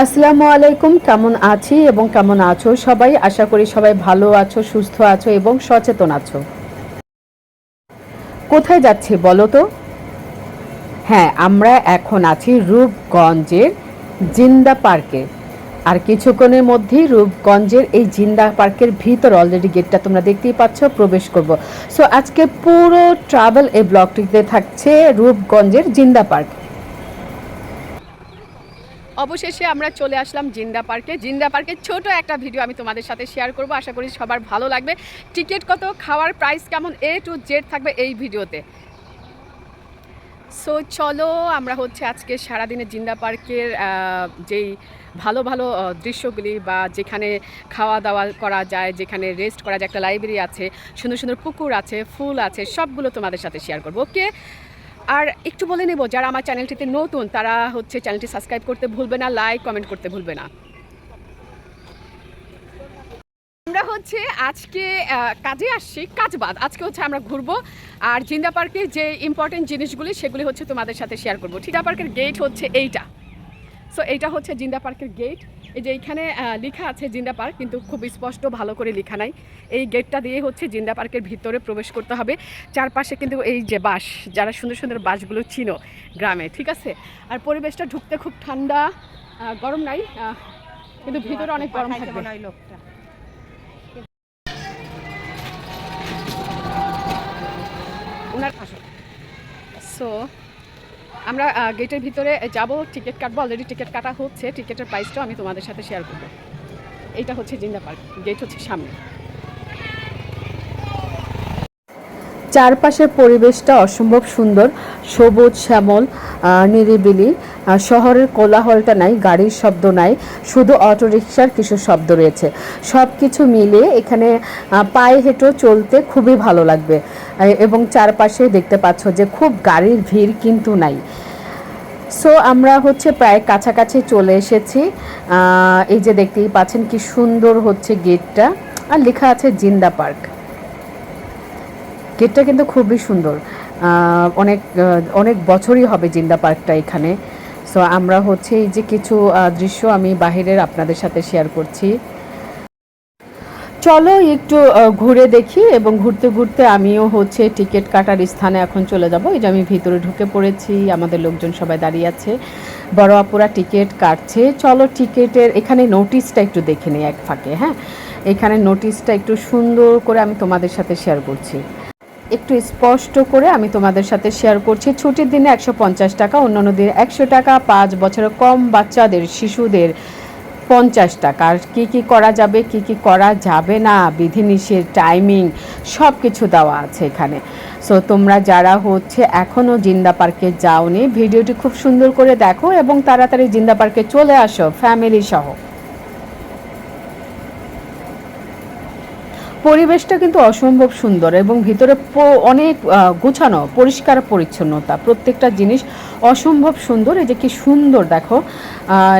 আসসালামু আলাইকুম, কেমন আছি এবং কেমন আছো সবাই? আশা করি সবাই ভালো আছো, সুস্থ আছো এবং সচেতন আছো। কোথায় যাচ্ছি বলো তো? হ্যাঁ আমরা এখন আছি রূপগঞ্জের জিন্দা পার্কে। আর কিছুক্ষণের মধ্যেই রূপগঞ্জের এই জিন্দা পার্কের ভিতর অলরেডি গেটটা তোমরা দেখতেই পাচ্ছ, প্রবেশ করব। সো আজকে পুরো ট্রাভেল এই ব্লগটিতে থাকছে রূপগঞ্জের জিন্দা পার্ক। অবশেষে আমরা চলে আসলাম জিন্দা পার্কে। জিন্দা পার্কের ছোট একটা ভিডিও আমি তোমাদের সাথে শেয়ার করব। আশা করি সবার ভালো লাগবে। টিকিট কত, খাওয়ার প্রাইস কেমন এ টু জেড থাকবে এই ভিডিওতে। সো চলো আমরা হচ্ছে আজকে সারাদিনে জিন্দা পার্কের যেই ভালো ভালো দৃশ্যগুলি বা যেখানে খাওয়া দাওয়া করা যায়, যেখানে রেস্ট করা যায়, একটা লাইব্রেরি আছে, সুন্দর সুন্দর পুকুর আছে, ফুল আছে, সবগুলো তোমাদের সাথে শেয়ার করব। ওকে আর একটু বলে নেব, যারা আমার চ্যানেলটিতে নতুন, তারা হচ্ছে চ্যানেলটি সাবস্ক্রাইব করতে ভুলবে না, লাইক, কমেন্ট করতে ভুলবে না। আমরা হচ্ছে আজকে কাজে আসছি কাজ বাদ আজকে হচ্ছে আমরা ঘুরবো, আর জিন্দা পার্কের যে ইম্পর্টেন্ট জিনিসগুলি, সেগুলি হচ্ছে তোমাদের সাথে শেয়ার করব। জিন্দা পার্কের গেট হচ্ছে এইটা। সো এইটা হচ্ছে জিন্দা পার্কের গেট এই যে এইখানে লেখা আছে জিন্দা পার্ক কিন্তু খুব স্পষ্ট ভালো করে লেখা নাই। এই গেটটা দিয়ে হচ্ছে জিন্দা পার্কের ভিতরে প্রবেশ করতে হবে। চারপাশে কিন্তু এই যে বাঁশ যারা সুন্দর সুন্দর বাঁশগুলো চিনো গ্রামে ঠিক আছে? আর পরিবেশটা ঢুকতে খুব ঠান্ডা গরম নাই কিন্তু ভিতরে অনেক গরম থাকবে। ওনার সো আমরা গেটের ভিতরে যাব টিকিট কাটবো অলরেডি টিকিট কাটা হচ্ছে টিকিটের প্রাইসটাও আমি তোমাদের সাথে শেয়ার করব। এইটা হচ্ছে জিন্দা পার্ক গেট হচ্ছে সামনে। চারপাশের পরিবেশটা অসম্ভব সুন্দর, সবুজ, শ্যামল নিরিবিলি। শহরের কোলাহলটা নাই, গাড়ির শব্দ নাই, শুধু অটোরিকশার কিছু শব্দ রয়েছে। সব কিছু মিলিয়ে এখানে পায়ে হেঁটো চলতে খুবই ভালো লাগবে। এবং চারপাশে দেখতে পাচ্ছ যে খুব গাড়ির ভিড় কিন্তু নাই। সো, আমরা হচ্ছে প্রায় কাছাকাছি চলে এসেছি। এই যে দেখতেই পাচ্ছেন কি সুন্দর হচ্ছে গেটটা। আর লেখা আছে জিন্দা পার্ক। গেটটা কিন্তু খুবই সুন্দর। অনেক অনেক বছরই হবে জিন্দা পার্কটা এখানে। সো আমরা হচ্ছে এই যে কিছু দৃশ্য আমি বাহিরের আপনাদের সাথে শেয়ার করছি। চলো একটু ঘুরে দেখি এবং ঘুরতে ঘুরতে আমিও হচ্ছে টিকিট কাটার স্থানে এখন চলে যাব। এই যে আমি ভিতরে ঢুকে পড়েছি, আমাদের লোকজন সবাই দাঁড়িয়ে আছে। বড় আপুরা টিকিট কাটছে। চলো টিকিটের, এখানে নোটিশটা একটু দেখে নিই এক ফাঁকে হ্যাঁ? এখানে নোটিশটা একটু সুন্দর করে আমি তোমাদের সাথে শেয়ার করছি। একটু স্পষ্ট করে আমি তোমাদের সাথে শেয়ার করছি। ছুটির দিনে একশো পঞ্চাশ টাকা, অন্যান্য দিনে একশো টাকা, পাঁচ বছরের কম বাচ্চাদের, শিশুদের পঞ্চাশ টাকা। আর কী কী করা যাবে, কি কি করা যাবে না, বিধিনিষেধ টাইমিং সব কিছু দেওয়া আছে এখানে। সো তোমরা যারা হচ্ছে এখনও জিন্দা পার্কে যাওনি, ভিডিওটি খুব সুন্দর করে দেখো এবং তাড়াতাড়ি জিন্দা পার্কে চলে আসো ফ্যামিলি সহ। পরিবেশটা কিন্তু অসম্ভব সুন্দর এবং ভিতরে অনেক গোছানো, পরিষ্কার পরিচ্ছন্নতা। প্রত্যেকটা জিনিস অসম্ভব সুন্দর। এই যে কি সুন্দর, দেখো।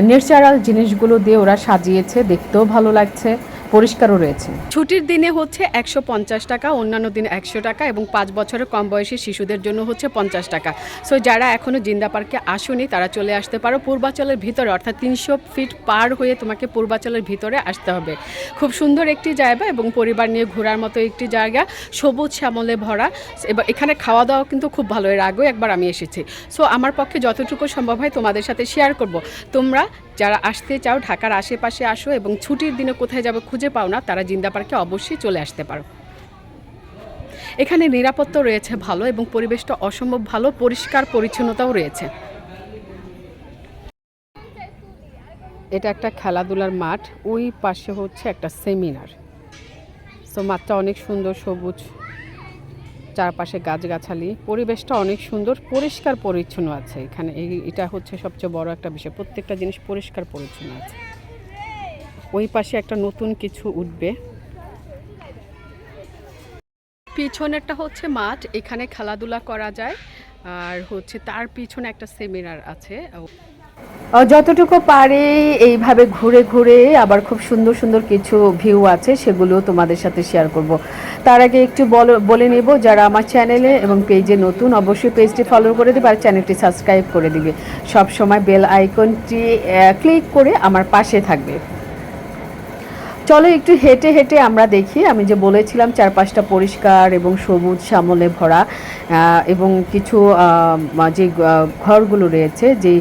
ন্যাচারাল জিনিসগুলো দিয়ে ওরা সাজিয়েছে, দেখতেও ভালো লাগছে। পরিষ্কারও রয়েছে। ছুটির দিনে হচ্ছে একশো পঞ্চাশ টাকা, অন্যান্য দিনে একশো টাকা এবং পাঁচ বছরের কম বয়সী শিশুদের জন্য হচ্ছে পঞ্চাশ টাকা। সো যারা এখনও জিন্দা পার্কে আসুনি, তারা চলে আসতে পারো। পূর্বাচলের ভিতরে, অর্থাৎ তিনশো ফিট পার হয়ে তোমাকে পূর্বাচলের ভিতরে আসতে হবে। খুব সুন্দর একটি জায়গা এবং পরিবার নিয়ে ঘোরার মতো একটি জায়গা। সবুজ শ্যামলে ভরা। এবার এখানে খাওয়া দাওয়া কিন্তু খুব ভালো। এর আগেও একবার আমি এসেছি। সো আমার পক্ষে যতটুকু সম্ভব হয় তোমাদের সাথে শেয়ার করব। তোমরা যারা আসতে চাও, ঢাকার আশেপাশে আসো এবং ছুটির দিনে কোথায় যাবে খুঁজে পাও না, তারা জিন্দা পার্কে অবশ্যই চলে আসতে পারো। এখানে নিরাপত্তা রয়েছে ভালো এবং পরিবেশটা অসম্ভব ভালো, পরিষ্কার, পরিচ্ছন্নতাও রয়েছে। এটা একটা খেলাধুলার মাঠ, ওই পাশে হচ্ছে একটা সেমিনার সো মাঠটা অনেক সুন্দর, সবুজ। চারপাশে গাছগাছালি, পরিবেশটা অনেক সুন্দর, পরিষ্কার পরিচ্ছন্ন আছে এখানে। এটা হচ্ছে সবচেয়ে বড় একটা বিষয়, প্রত্যেকটা জিনিস পরিষ্কার পরিচ্ছন্ন আছে। ওই পাশে একটা নতুন কিছু উঠবে। পিছনেরটা হচ্ছে মাঠ, এখানে খেলাধুলা করা যায়। আর হচ্ছে তার পিছনে একটা সেমিনার আছে। যতটুকু পারে এইভাবে ঘুরে ঘুরে আবার খুব সুন্দর সুন্দর কিছু ভিউ আছে, সেগুলো তোমাদের সাথে শেয়ার করব। তার আগে একটু বলো নেব, যারা আমার চ্যানেলে এবং পেজে নতুন, অবশ্যই পেজটি ফলো করে দেবে আর চ্যানেলটি সাবস্ক্রাইব করে দিবে। সবসময় বেল আইকনটি ক্লিক করে আমার পাশে থাকবে। চলো একটু হেঁটে হেঁটে আমরা দেখি। আমি যে বলেছিলাম চারপাশটা পরিষ্কার এবং সবুজ শ্যামলে ভরা এবং কিছু যে ঘরগুলো রয়েছে, যে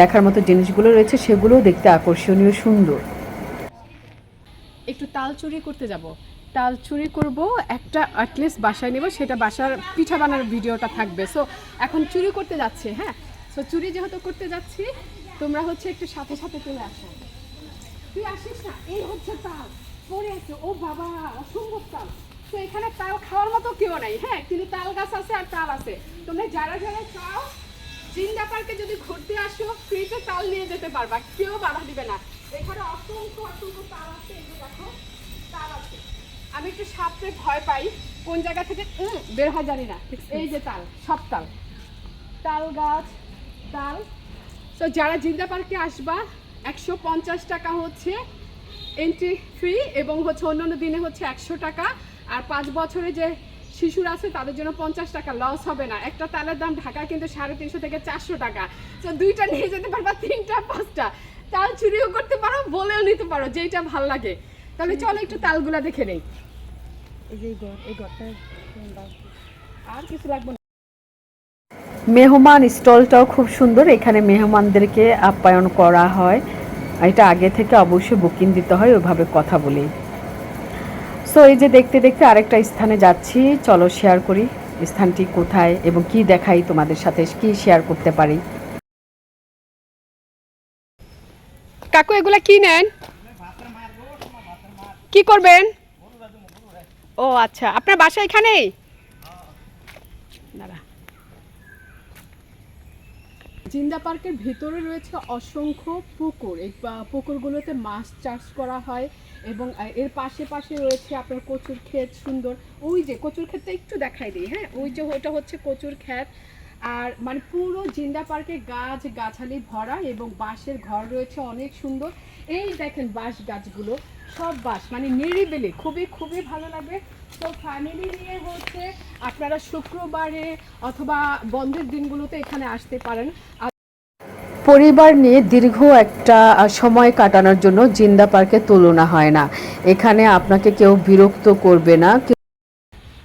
দেখার মতো জিনিসগুলো রয়েছে, সেগুলোও দেখতে আকর্ষণীয় সুন্দর। একটু তাল চুরি করতে যাব। তাল চুরি করব, একটা অ্যাটলিস্ট বাসায় নেব, সেটা বাসার পিঠা বানানোর ভিডিওটা থাকবে। সো এখন চুরি করতে যাচ্ছে হ্যাঁ? সো চুরি যেহেতু করতে যাচ্ছি, তোমরা হচ্ছে একটু সাথে সাথে চলে আসো। তুই আসিস না, এই হচ্ছে তাল। পরে আছে, ও বাবা, অসম্ভব তাল। তো এখানে তাল খাওয়ার মতো কেউ নাই হ্যাঁ? কিন্তু তাল গাছ আছে আর তাল আছে। তোমরা যারা যারা চাও, জিন্দা পার্কে যদি ঘুরতে আসো ফ্রিতে তাল নিয়ে যেতে পারবা, কেউ বাধা দিবে না। এখানে অসংখ্য অসংখ্য তাল আছে, এই দেখো, তাল আছে। আমি একটু সাপে ভয় পাই, কোন জায়গা থেকে? বের হয় জানি না। এই যে তাল, সব তাল। তাল গাছ, তাল। তো যারা জিন্দা পার্কে আসবা একশো পঞ্চাশ টাকা হচ্ছে এন্ট্রি ফ্রি এবং হচ্ছে অন্যান্য দিনে হচ্ছে একশো টাকা। আর পাঁচ বছরে যে শিশুরা আছে, তাদের জন্য পঞ্চাশ টাকা লস হবে না। একটা তালের দাম ঢাকায় কিন্তু সাড়ে তিনশো থেকে চারশো টাকা। তো দুইটা নিয়ে যেতে পারবা, তিনটা, পাঁচটা। তাল চুরিও করতে পারো, বলেও নিতে পারো, যেইটা ভালো লাগে। তাহলে চলো একটু তালগুলা দেখে নেই। এই যে এই আর কিছু লাগবে মেহমান স্টলটাও খুব সুন্দর। এখানে মেহমানদেরকে আপ্যায়ন করা হয়। এটা আগে থেকে অবশ্যই বুকিং দিতে হয়, ওইভাবে কথা বলি সো এই যে দেখতে দেখতে আরেকটা স্থানে যাচ্ছি। চলো শেয়ার করি স্থানটি কোথায় এবং কি দেখাই তোমাদের সাথে, কি শেয়ার করতে পারি। কাকু, এগুলা কি নেন? কি করবেন? ও আচ্ছা। আপনার বাসা এখানেই? দাঁড়া। জিন্দা পার্কের ভিতরে রয়েছে অসংখ্য পুকুর। এই পুকুরগুলোতে মাছ চাষ করা হয় এবং এর পাশে পাশে রয়েছে আপনার কচুর ক্ষেত সুন্দর। ওই যে কচুর ক্ষেতটা একটু দেখাই দিই হ্যাঁ? ওই যে ওটা হচ্ছে কচুর ক্ষেত। আর মানে পুরো জিন্দা পার্কে গাছ গাছালি ভরা এবং বাঁশের ঘর রয়েছে অনেক সুন্দর। এই দেখেন বাঁশ গাছগুলো, সব বাঁশ মানে নিরিবিলি, খুবই খুবই ভালো লাগে। তো ফ্যামিলি নিয়ে হচ্ছে আপনারা শুক্রবারে অথবা বন্ধের দিনগুলোতে এখানে আসতে পারেন। পরিবার নিয়ে দীর্ঘ একটা সময় কাটানোর জন্য জিন্দা পার্কের তুলনা হয় না। এখানে আপনাকে কেউ বিরক্ত করবে না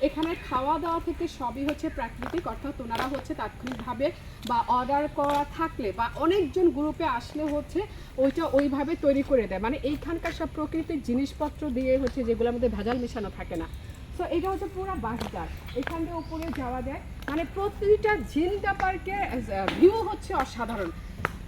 এখানে খাওয়া দাওয়া থেকে সবই হচ্ছে প্রাকৃতিক অর্থাৎ ওনারা হচ্ছে তাৎক্ষণিকভাবে বা অর্ডার করা থাকলে বা অনেকজন গ্রুপে আসলে হচ্ছে ওইটা ওইভাবে তৈরি করে দেয়। মানে এইখানকার সব প্রকৃতির জিনিসপত্র দিয়ে হচ্ছে যেগুলোর মধ্যে ভেজাল মেশানো থাকে না। তো এটা হচ্ছে পুরো বাসদার এখান থেকে উপরে যাওয়া যায়। মানে প্রতিটা জিন্দা পার্কের ভিউ হচ্ছে অসাধারণ।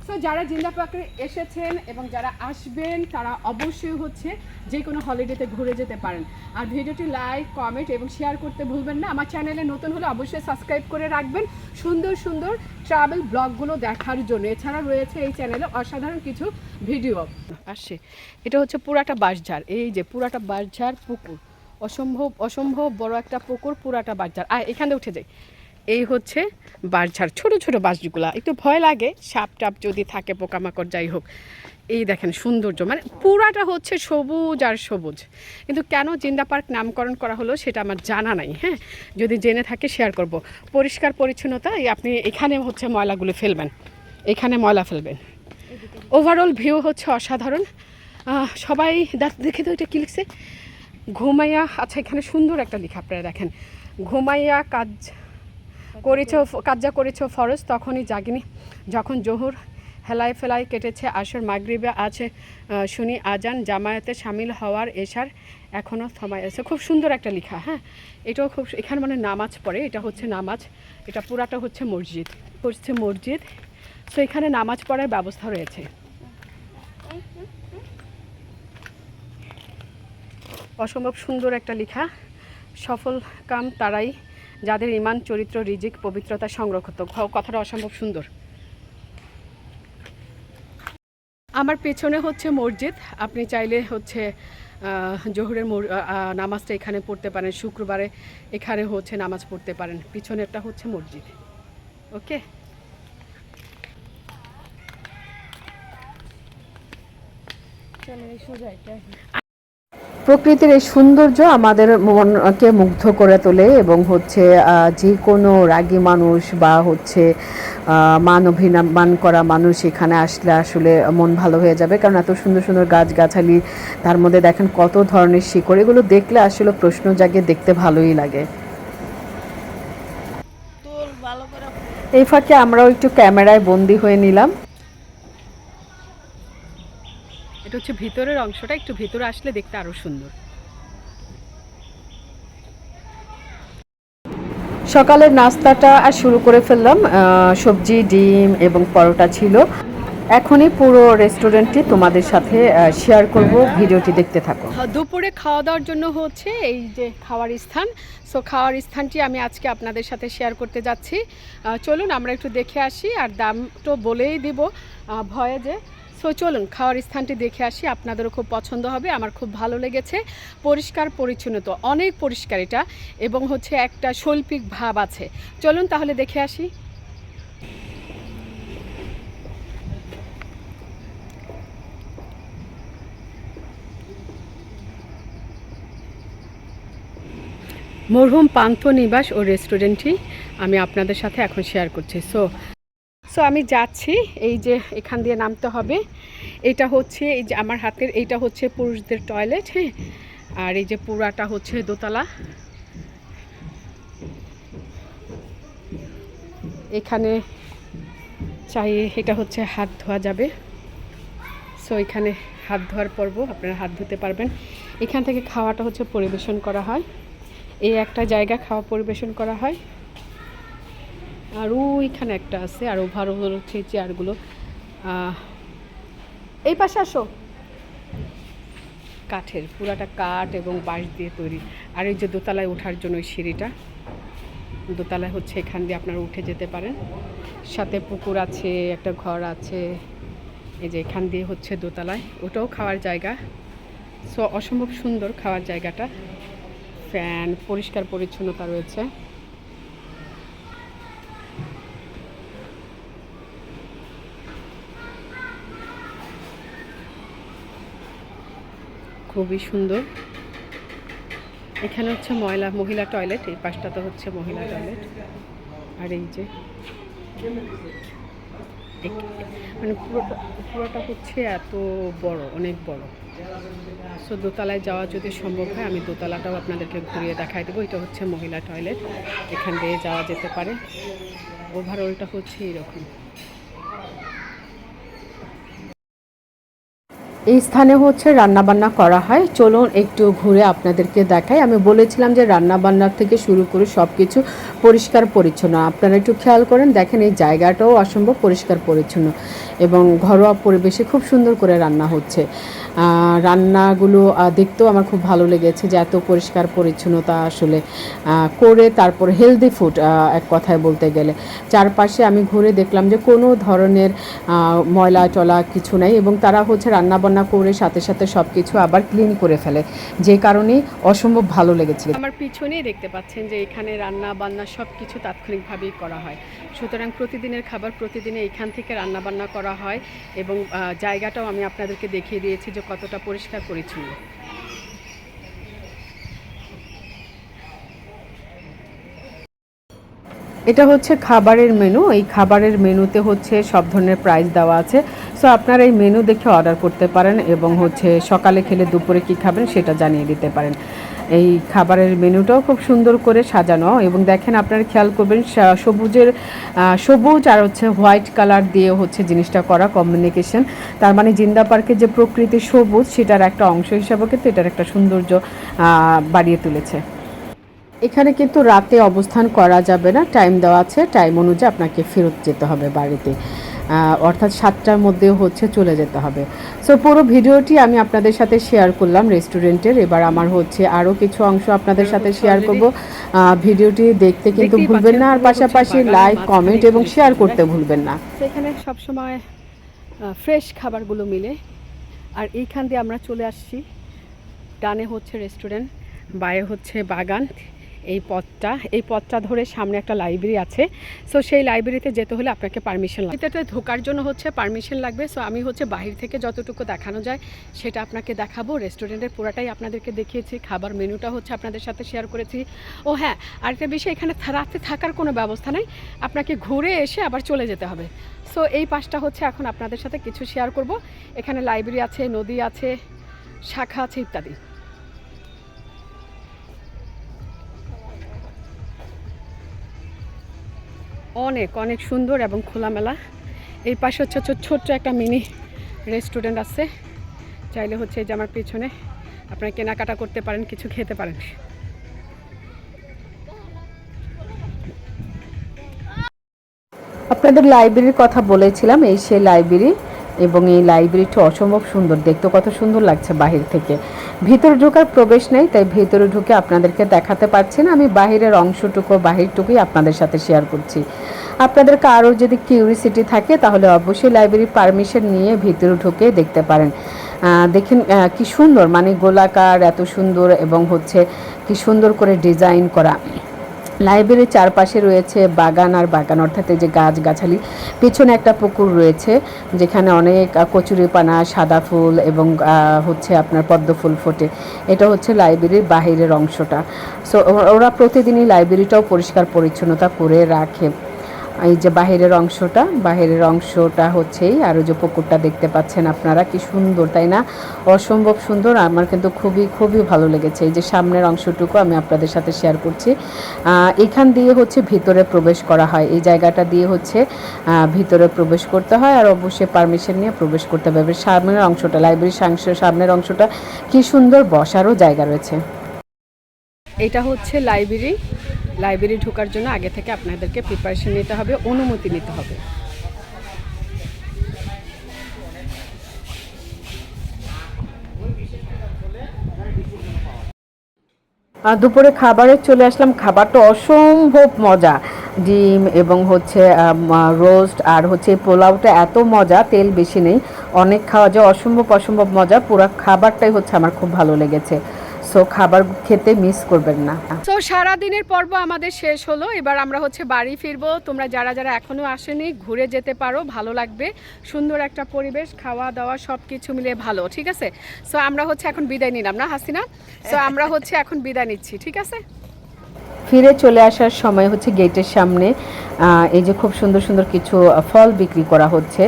সো যারা জিন্দা পার্কে এসেছেন এবং যারা আসবেন, তারা অবশ্যই হচ্ছে যে কোনো হলিডেতে ঘুরে যেতে পারেন। আর ভিডিওটি লাইক কমেন্ট এবং শেয়ার করতে ভুলবেন না। আমার চ্যানেলে নতুন হলে অবশ্যই সাবস্ক্রাইব করে রাখবেন। সুন্দর সুন্দর ট্রাভেল ব্লগগুলো দেখার জন্য। এছাড়া রয়েছে এই চ্যানেলে অসাধারণ কিছু ভিডিও আসছে। এটা হচ্ছে পুরাটা বাঁশঝাড়। এই যে পুরাটা বাঁশঝাড় পুকুর। অসম্ভব অসম্ভব বড় একটা পুকুর, পুরাটা বাঁশঝাড় আর এখানে উঠে যাই। এই হচ্ছে বাঁশঝাড় ছোট ছোট বাঁশগুলা। একটু ভয় লাগে, সাপ টাপ যদি থাকে, পোকামাকড় যাই হোক। এই দেখেন সৌন্দর্য মানে পুরাটা হচ্ছে সবুজ আর সবুজ। কিন্তু কেন জিন্দা পার্ক নামকরণ করা হলো সেটা আমার জানা নাই হ্যাঁ? যদি জেনে থাকে শেয়ার করব। পরিষ্কার, পরিচ্ছন্নতা আপনি এখানে হচ্ছে ময়লাগুলো ফেলবেন। এখানে ময়লা ফেলবেন। ওভারঅল ভিউ হচ্ছে অসাধারণ। সবাই দেখে তো এটা কি লিখছে? ঘুমাইয়া আচ্ছা এখানে সুন্দর একটা লেখা আপনারা দেখেন। ঘুমাইয়া কাজ করেছ কাজা করেছ ফরজ, তখনই জাগিনি। যখন জহুর হেলায় ফেলায় কেটেছে, আসর মাগরিবে আছে শুনি আজান, জামায়াতে সামিল হওয়ার এশার এখনও থমায় আছে। খুব সুন্দর একটা লেখা হ্যাঁ? এটাও খুব এখানে মানে নামাজ পড়ে, এটা হচ্ছে নামাজ, এটা পুরাটা হচ্ছে মসজিদ হচ্ছে মসজিদ। তো এখানে নামাজ পড়ার ব্যবস্থা রয়েছে। অসম্ভব সুন্দর একটা লেখা। সফল কাম তারাই, যাদের ইমান, চরিত্র, রিজিক, পবিত্রতা সংরক্ষিত। কথাটা অসম্ভব সুন্দর। আমার পেছনে হচ্ছে মসজিদ। আপনি চাইলে হচ্ছে জোহরের নামাজটা এখানে পড়তে পারেন। শুক্রবারে এখানে হচ্ছে নামাজ পড়তে পারেন। পিছনেরটা হচ্ছে মসজিদ। ওকে? প্রকৃতির এই সৌন্দর্য আমাদের মনকে মুগ্ধ করে তোলে এবং হচ্ছে যে কোনো রাগী মানুষ বা হচ্ছে মান অভিমান করা মানুষ এখানে আসলে আসলে মন ভালো হয়ে যাবে। কারণ এত সুন্দর সুন্দর গাছগাছালি তার মধ্যে দেখেন কত ধরনের শিকড়। এগুলো দেখলে আসলে প্রশ্ন জাগে দেখতে ভালোই লাগে। এই ফাঁকে আমরাও একটু ক্যামেরায় বন্দি হয়ে নিলাম। এটা হচ্ছে ভিতরের অংশটা একটু ভিতরে আসলে দেখতে আরও সুন্দর। সকালের নাস্তাটা আর শুরু করে ফেললাম। সবজি ডিম এবং পরোটা ছিল। এখনই পুরো রেস্টুরেন্টটি তোমাদের সাথে শেয়ার করব। ভিডিওটি দেখতে থাকো। হ্যাঁ, দুপুরে খাওয়া দাওয়ার জন্য হচ্ছে এই যে খাওয়ার স্থান। সো খাওয়ার স্থানটি আমি আজকে আপনাদের সাথে শেয়ার করতে যাচ্ছি। চলুন আমরা একটু দেখে আসি আর দাম তো বলেই দিব। ভয়ে যে সো চলুন, খাওয়ার স্থানটি দেখে আসি। আপনাদেরও খুব পছন্দ হবে, আমার খুব ভালো লেগেছে। পরিষ্কার পরিচ্ছন্নতা অনেক পরিষ্কার এটা এবং হচ্ছে একটা শৈল্পিক ভাব আছে। চলুন তাহলে দেখে আসি। মরহুম পান্থ নিবাস ও রেস্টুরেন্টটি আমি আপনাদের সাথে এখন শেয়ার করছি। সো সো আমি যাচ্ছি, এই যে এখান দিয়ে নামতে হবে। এটা হচ্ছে, এই যে আমার হাতের, এইটা হচ্ছে পুরুষদের টয়লেট হ্যাঁ? আর এই যে পুরাটা হচ্ছে দোতলা। এখানে চাই এটা হচ্ছে হাত ধোয়া যাবে। সো এখানে হাত ধোয়ার পর্ব, আপনারা হাত ধুতে পারবেন। এখান থেকে খাওয়াটা হচ্ছে পরিবেশন করা হয়। এই একটা জায়গা খাওয়া পরিবেশন করা হয়। আর ওইখানে একটা আছে, আর ওভারঅল হচ্ছে এই চেয়ারগুলো এই পাশে আসো। কাঠের, পুরাটা কাঠ এবং বাঁশ দিয়ে তৈরি। আর এই যে দোতলায় ওঠার জন্য ওই সিঁড়িটা, দোতলায় হচ্ছে এখান দিয়ে আপনারা উঠে যেতে পারেন। সাথে পুকুর আছে, একটা ঘর আছে, এই যে এখান দিয়ে হচ্ছে দোতলায়। ওটাও খাওয়ার জায়গা। সো অসম্ভব সুন্দর খাওয়ার জায়গাটা। ফ্যান, পরিষ্কার পরিচ্ছন্নতা রয়েছে। খুবই সুন্দর। এখানে হচ্ছে ময়লা, মহিলা টয়লেট এই পাশটা তো হচ্ছে মহিলা টয়লেট আর এই যে মানে পুরোটা পুরোটা হচ্ছে এত বড়, অনেক বড়। সো দোতলায় যাওয়া যদি সম্ভব হয়, আমি দোতলাটাও আপনাদেরকে ঘুরিয়ে দেখাই দেবো। এটা হচ্ছে মহিলা টয়লেট এখান দিয়ে যাওয়া যেতে পারে। ওভারঅলটা হচ্ছে এরকম। এই স্থানে হচ্ছে রান্নাবান্না করা হয়। চলুন একটু ঘুরে আপনাদেরকে দেখাই। আমি বলেছিলাম যে রান্নাবান্নার থেকে শুরু করে সব কিছু পরিষ্কার পরিচ্ছন্ন। আপনারা একটু খেয়াল করেন, দেখেন এই জায়গাটাও অসম্ভব পরিষ্কার পরিচ্ছন্ন এবং ঘরোয়া পরিবেশে খুব সুন্দর করে রান্না হচ্ছে। রান্নাগুলো দেখতেও আমার খুব ভালো লেগেছে যে এত পরিষ্কার পরিচ্ছন্নতা আসলে করে তারপর হেলদি ফুড এক কথায় বলতে গেলে। চারপাশে আমি ঘুরে দেখলাম যে কোনো ধরনের ময়লা টলা কিছু নাই এবং তারা হচ্ছে রান্না বান্না করে সাথে সাথে সব কিছু আবার ক্লিন করে ফেলে। যে কারণে অসম্ভব ভালো লেগেছে আমার পিছনেই দেখতে পাচ্ছেন যে এখানে রান্না বান্না সব কিছু তাৎক্ষণিকভাবেই করা হয়। সুতরাং প্রতিদিনের খাবার প্রতিদিনে এখান থেকে রান্না বান্না করা হয় এবং জায়গাটাও আমি আপনাদেরকে দেখিয়ে দিয়েছি যে কতটা পরিষ্কার পরিচ্ছন্ন। এটা হচ্ছে খাবারের মেনু, এই খাবারের মেনুতে হচ্ছে সব ধরনের প্রাইস দেওয়া আছে। সো আপনারা এই মেনু দেখে অর্ডার করতে পারেন এবং হচ্ছে সকালে খেলে দুপুরে কি খাবেন সেটা জানিয়ে দিতে পারেন। এই খাবারের মেনুটাও খুব সুন্দর করে সাজানো এবং দেখেন আপনারা খেয়াল করবেন সবুজের সবুজ আর হচ্ছে হোয়াইট কালার দিয়ে হচ্ছে জিনিসটা করা কমিউনিকেশন তার মানে জিন্দা পার্কের যে প্রকৃতি সবুজ, সেটার একটা অংশ হিসাবে কিন্তু এটার একটা সৌন্দর্য বাড়িয়ে তুলেছে। এখানে কিন্তু রাতে অবস্থান করা যাবে না, টাইম দেওয়া আছে, টাইম অনুযায়ী আপনাকে ফেরত যেতে হবে বাড়িতে। অর্থাৎ সাতটার মধ্যে হচ্ছে চলে যেতে হবে। সো পুরো ভিডিওটি আমি আপনাদের সাথে শেয়ার করলাম রেস্টুরেন্টের এবার আমার হচ্ছে আরও কিছু অংশ আপনাদের সাথে শেয়ার করব। ভিডিওটি দেখতে কিন্তু ভুলবেন না আর পাশাপাশি লাইক কমেন্ট এবং শেয়ার করতে ভুলবেন না। সেখানে সবসময় ফ্রেশ খাবারগুলো মিলে। আর এইখান দিয়ে আমরা চলে আসছি। ডানে হচ্ছে রেস্টুরেন্ট বায়ে হচ্ছে বাগান। এই পথটা এই পথটা ধরে সামনে একটা লাইব্রেরি আছে। সো সেই লাইব্রেরিতে যেতে হলে আপনাকে পারমিশন লাগবে। এটাতে ঢোকার জন্য হচ্ছে পারমিশন লাগবে। সো আমি হচ্ছে বাহির থেকে যতটুকু দেখানো যায়, সেটা আপনাকে দেখাবো। রেস্টুরেন্টের পুরাটাই আপনাদেরকে দেখিয়েছি। খাবার মেনুটা হচ্ছে আপনাদের সাথে শেয়ার করেছি। ও হ্যাঁ আরেকটা বিষয়, এখানে রাতে থাকার কোনো ব্যবস্থা নেই। আপনাকে ঘুরে এসে আবার চলে যেতে হবে। সো এই পাশটা হচ্ছে এখন আপনাদের সাথে কিছু শেয়ার করব। এখানে লাইব্রেরি আছে, নদী আছে, শাখা আছে ইত্যাদি। অনেক অনেক সুন্দর এবং খোলামেলা। এই পাশে হচ্ছে ছোট্ট একটা মিনি রেস্টুরেন্ট আছে। চাইলে হচ্ছে এই যে আমার পেছনে আপনারা কেনাকাটা করতে পারেন, কিছু খেতে পারেন। আপনাদের লাইব্রেরির কথা বলেছিলাম, এই সেই লাইব্রেরি এবং এই লাইব্রেরিটা অসম্ভব সুন্দর। দেখতে কত সুন্দর লাগছে বাহির থেকে। ভিতরে ঢোকার প্রবেশ নেই, তাই ভিতরে ঢুকে আপনাদেরকে দেখাতে পারছি না। আমি বাহিরের অংশটুকু, বাহিরটুকুই আপনাদের সাথে শেয়ার করছি। আপনাদের কারও যদি কিউরিসিটি থাকে, তাহলে অবশ্যই লাইব্রেরি পারমিশন নিয়ে ভিতরে ঢুকে দেখতে পারেন। দেখেন কি সুন্দর মানে গোলাকার, এত সুন্দর এবং হচ্ছে কি সুন্দর করে ডিজাইন করা। লাইব্রেরির চারপাশে রয়েছে বাগান আর বাগান, অর্থাৎ এই যে গাছগাছালি। পেছনে একটা পুকুর রয়েছে, যেখানে অনেক কচুরি কচুরিপানা সাদা ফুল এবং হচ্ছে আপনার পদ্ম ফুল ফোটে। এটা হচ্ছে লাইব্রেরির বাহিরের অংশটা। সো ওরা প্রতিদিনই লাইব্রেরিটাও পরিষ্কার পরিচ্ছন্নতা করে রাখে। এই যে বাহিরের অংশটা বাহিরের অংশটা হচ্ছেই আর ওই যে পুকুরটা দেখতে পাচ্ছেন আপনারা, কি সুন্দর, তাই না? অসম্ভব সুন্দর, আমার কিন্তু খুবই খুবই ভালো লেগেছে। এই যে সামনের অংশটুকু আমি আপনাদের সাথে শেয়ার করছি। এখান দিয়ে হচ্ছে ভিতরে প্রবেশ করা হয়। এই জায়গাটা দিয়ে হচ্ছে ভিতরে প্রবেশ করতে হয় আর অবশ্যই পারমিশন নিয়ে প্রবেশ করতে হবে। সামনের অংশটা লাইব্রেরির সামনের অংশটা, কি সুন্দর বসারও জায়গা রয়েছে। এটা হচ্ছে লাইব্রেরি লাইব্রেরি ঢোকার জন্য আগে থেকে আপনাদেরকে প্রিপারেশন নিতে হবে, অনুমতি নিতে হবে। দুপুরে খাবারে চলে আসলাম, খাবারটা অসম্ভব মজা। ডিম এবং হচ্ছে রোস্ট আর হচ্ছে পোলাওটা এত মজা, তেল বেশি নেই। অনেক খাওয়া যায়, অসম্ভব অসম্ভব মজা। পুরো খাবারটাই হচ্ছে আমার খুব ভালো লেগেছে। সো খাবার খেতে মিস করবেন না। তো সারা দিনের পর্ব আমাদের শেষ হলো। এবার আমরা হচ্ছে বাড়ি ফিরবো। তোমরা যারা যারা এখনও আসেনি, ঘুরে যেতে পারো। ভালো লাগবে। সুন্দর একটা পরিবেশ, খাওয়া দাওয়া সব কিছু মিলে ভালো, ঠিক আছে? সো আমরা হচ্ছে এখন বিদায় নিলাম, না, হাসিনা? সো আমরা হচ্ছে এখন বিদায় নিচ্ছি, ঠিক আছে? ফিরে চলে আসার সময় হচ্ছে গেটের সামনে এই যে খুব সুন্দর সুন্দর কিছু ফল বিক্রি করা হচ্ছে।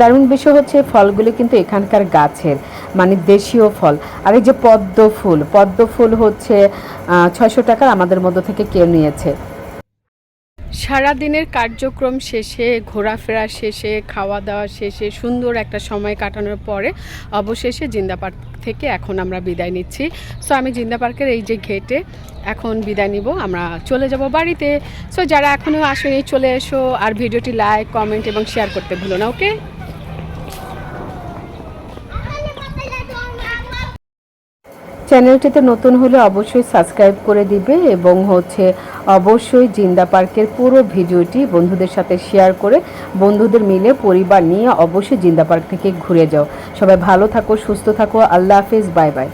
দারুণ বিষয় হচ্ছে ফলগুলো কিন্তু এখানকার গাছের মানে দেশীয় ফল। আর এই যে পদ্ম ফুল পদ্ম ফুল হচ্ছে ছয়শো টাকা আমাদের মধ্য থেকে কেউ নিয়েছে। সারা দিনের কার্যক্রম শেষে, ঘোরাফেরা শেষে খাওয়া দাওয়া শেষে, সুন্দর একটা সময় কাটানোর পরে অবশেষে জিন্দা পার্ক থেকে এখন আমরা বিদায় নিচ্ছি। সো আমি জিন্দা পার্কের এই যে ঘেটে এখন বিদায় নিব, আমরা চলে যাব বাড়িতে। সো যারা এখনও আসেনি, চলে এসো আর ভিডিওটি লাইক কমেন্ট এবং শেয়ার করতে ভুলো না ওকে চ্যানেলটিতে নতুন হলে অবশ্যই সাবস্ক্রাইব করে দিবে এবং হচ্ছে অবশ্যই জিন্দা পার্কের পুরো ভিডিওটি বন্ধুদের সাথে শেয়ার করে বন্ধুদের মিলে পরিবার নিয়ে অবশ্যই জিন্দা পার্ক থেকে ঘুরে যাও। সবাই ভালো থাকো, সুস্থ থাকো, আল্লাহ হাফিজ, বাই বাই।